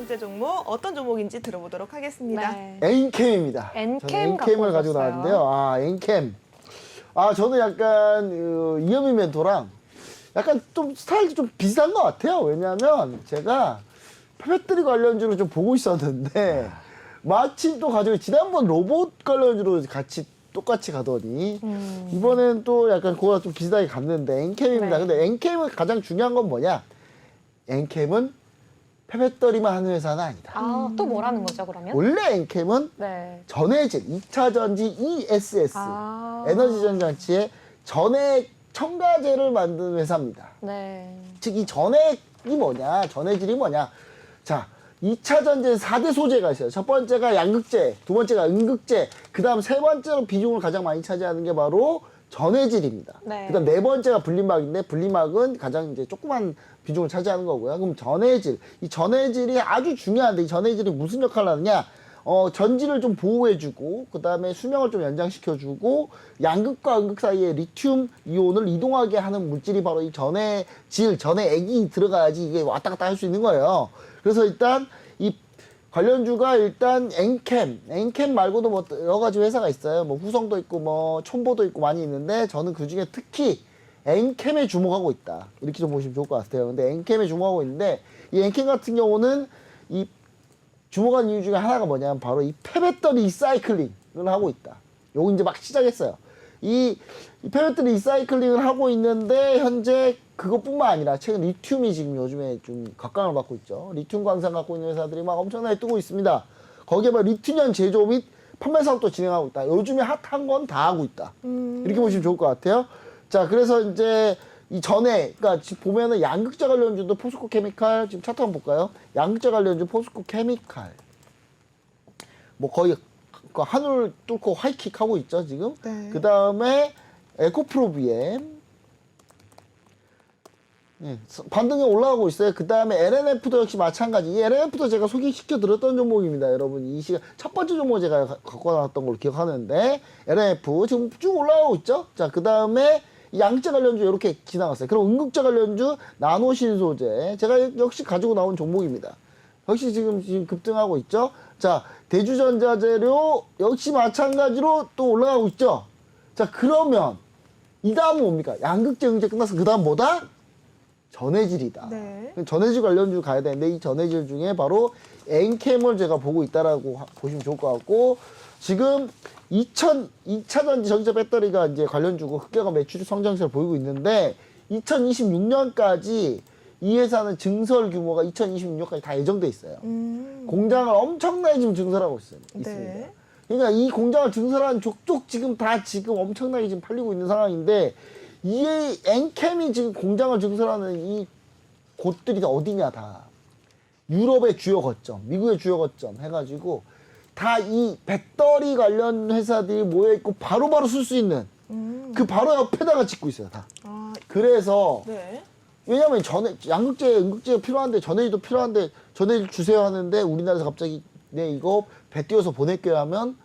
번째 종목 어떤 종목인지 들어보도록 하겠습니다. 네. 엔캠입니다. 엔캠 저는 엔캠을 갖고 가지고 오셨어요. 나왔는데요. 아, 엔캠. 아, 저는 약간 어, 이현미 멘토랑 약간 좀 스타일이 좀 비슷한 것 같아요. 왜냐하면 제가 페페트리 관련주로 좀 보고 있었는데 마침 또 가지고 지난번 로봇 관련주로 같이 똑같이 가더니 음. 이번엔 또 약간 그거랑 좀 비슷하게 갔는데 엔캠입니다. 네. 근데 엔캠은 가장 중요한 건 뭐냐? 엔캠은 페페터리만 하는 회사는 아니다. 아, 또 뭐라는 거죠, 그러면? 원래 엔캠은 네. 전해질 2차 전지 ESS 아. 에너지 전장치의 전액 첨가제를 만드는 회사입니다. 네. 즉 이 전액이 뭐냐, 전해질이 뭐냐. 자, 2차 전지에 4대 소재가 있어요. 첫 번째가 양극재, 두 번째가 음극재, 그 다음 세 번째로 비중을 가장 많이 차지하는 게 바로 전해질입니다. 네. 그 다음 네 번째가 분리막인데 분리막은 가장 이제 조그만 비중을 차지하는 거고요. 그럼 전해질, 이 전해질이 아주 중요한데 이 전해질이 무슨 역할을 하느냐? 어, 전지를 좀 보호해주고, 그 다음에 수명을 좀 연장시켜주고, 양극과 음극 사이에 리튬 이온을 이동하게 하는 물질이 바로 이 전해 질, 전해 액이 들어가야지 이게 왔다 갔다 할 수 있는 거예요. 그래서 일단 이 관련주가 일단 엔캠, 엔캠 말고도 뭐 여러 가지 회사가 있어요. 뭐 후성도 있고 뭐 촌보도 있고 많이 있는데 저는 그 중에 특히 엔캠에 주목하고 있다. 이렇게 좀 보시면 좋을 것 같아요. 근데 엔캠에 주목하고 있는데 이 엔캠 같은 경우는 이 주목한 이유 중에 하나가 뭐냐면 바로 이 폐배터리 리사이클링을 하고 있다. 요거 이제 막 시작했어요. 이, 이 폐배터리 리사이클링을 하고 있는데 현재 그것뿐만 아니라 최근 리튬이 지금 요즘에 좀 각광을 받고 있죠. 리튬 광산 갖고 있는 회사들이 막 엄청나게 뜨고 있습니다. 거기에 막 리튬이온 제조 및 판매 사업도 진행하고 있다. 요즘에 핫한 건 다 하고 있다. 이렇게 보시면 좋을 것 같아요. 자, 그래서 이제 이 전에, 그러니까 지금 보면은 양극재 관련주도 포스코 케미칼, 지금 차트 한번 볼까요? 양극재 관련주 포스코 케미칼. 뭐 거의 그 하늘 뚫고 하이킥 하고 있죠, 지금. 네. 그 다음에 에코프로비엠. 예, 서- 반등이 올라가고 있어요. 그 다음에 LNF도 역시 마찬가지. 이 LNF도 제가 소개시켜 드렸던 종목입니다, 여러분. 이 시간 첫 번째 종목 제가 가- 갖고 나왔던 걸로 기억하는데 LNF 지금 쭉 올라가고 있죠. 자, 그 다음에 양재 관련주 이렇게 지나갔어요. 그럼 음극재 관련주 나노신소재 제가 역시 가지고 나온 종목입니다. 역시 지금 지금 급등하고 있죠. 자, 대주전자재료 역시 마찬가지로 또 올라가고 있죠. 자, 그러면 이 다음은 뭡니까? 양극재 응제 끝나서 그 다음 뭐다? 전해질이다. 네. 전해질 관련주 가야 되는데 이 전해질 중에 바로 엔캠을 제가 보고 있다라고 하- 보시면 좋을 것 같고 지금 2000 2차 전지 전기차 배터리가 이제 관련주고 흑개가 매출 성장세를 보이고 있는데 2026년까지 이 회사는 증설 규모가 2026년까지 다 예정돼 있어요. 음, 공장을 엄청나게 지금 증설하고 있어요. 있습니다. 네. 그러니까 이 공장을 증설한 족족 지금 다 지금 엄청나게 지금 팔리고 있는 상황인데 이 엔캠이 지금 공장을 증설하는 이 곳들이 다 어디냐 다 유럽의 주요 거점, 미국의 주요 거점 해가지고 다 이 배터리 관련 회사들이 모여 있고 바로바로 쓸 수 있는 음, 그 바로 옆에다가 짓고 있어요 다. 아, 그래서 네. 왜냐면 전에 양극재, 음극재가 필요한데 전해질도 필요한데 전해질 주세요 하는데 우리나라에서 갑자기 네 이거 배 띄워서 보낼게요 하면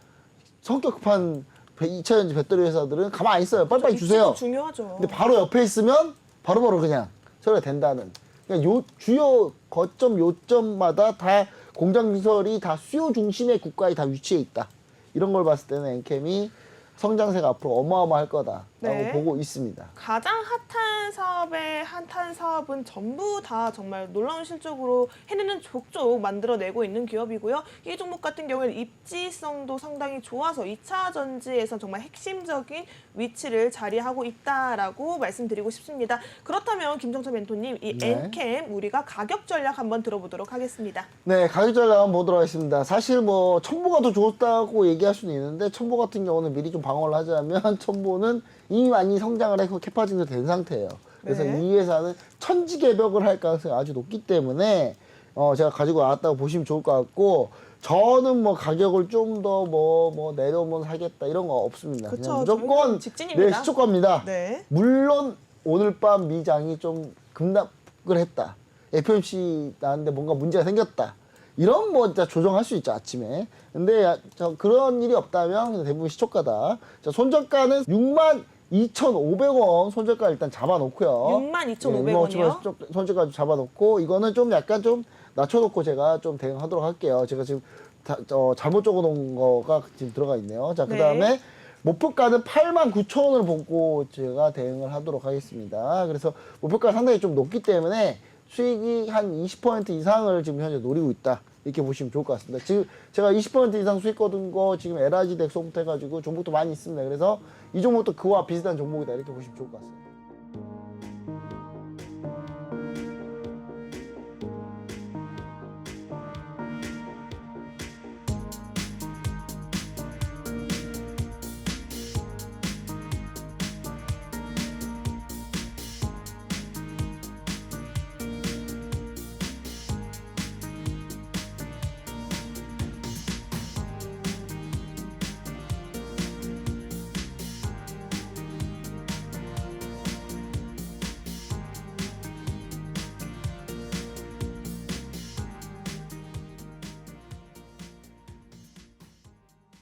성격 급한 2차 전지 배터리 회사들은 가만 안 있어요. 빨리빨리 주세요. 중요하죠. 근데 바로 옆에 있으면 바로바로 그냥 처리가 된다는. 그러니까 요 주요 거점 요점마다 다 공장 시설이 다 수요 중심의 국가에 다 위치해 있다. 이런 걸 봤을 때는 엔캠이 성장세가 앞으로 어마어마할 거다라고 네. 보고 있습니다. 가장 핫한 사업의 핫한 사업은 전부 다 정말 놀라운 실적으로 해내는 족족 만들어내고 있는 기업이고요. 이 종목 같은 경우에는 입지성도 상당히 좋아서 2차 전지에서 정말 핵심적인 위치를 자리하고 있다라고 말씀드리고 싶습니다. 그렇다면 김정철 멘토님 이 네. 엔캠 우리가 가격 전략 한번 들어보도록 하겠습니다. 네, 가격 전략 한번 보도록 하겠습니다. 사실 뭐 첨보가 더 좋다고 얘기할 수는 있는데 첨보 같은 경우는 미리 좀 방어를 하자면 첨보는 이미 많이 성장을 해서 캐파 증대된 상태예요. 그래서 네. 이 회사는 천지 개벽을 할 가능성이 아주 높기 때문에 어 제가 가지고 나왔다고 보시면 좋을 것 같고 저는 뭐 가격을 좀 더 뭐 뭐 내려오면 사겠다 이런 거 없습니다. 그쵸, 그냥 무조건 직진입니다. 네, 시초가입니다. 네. 물론 오늘 밤 미장이 좀 급락을 했다. FMC 나왔는데 뭔가 문제가 생겼다. 이런 뭐 진짜 조정할 수 있죠 아침에. 근데 야- 저 그런 일이 없다면 대부분 시초가다. 자 손절가는 6만 2,500원 손절가 일단 잡아놓고요. 62,500원 이요? 네, 손절가 잡아놓고 이거는 좀 약간 좀 낮춰놓고 제가 좀 대응하도록 할게요. 제가 지금 다, 어, 잘못 적어놓은 거가 지금 들어가 있네요. 자, 그 네. 다음에 목표가는 8만 9천 원을 보고 제가 대응을 하도록 하겠습니다. 그래서 목표가 상당히 좀 높기 때문에 수익이 한 20% 이상을 지금 현재 노리고 있다. 이렇게 보시면 좋을 것 같습니다. 지금 제가 20% 이상 수익 거둔 거 지금 LRG 덱소부터 해가지고 종목도 많이 있습니다. 그래서 이 종목도 그와 비슷한 종목이다. 이렇게 보시면 좋을 것 같습니다.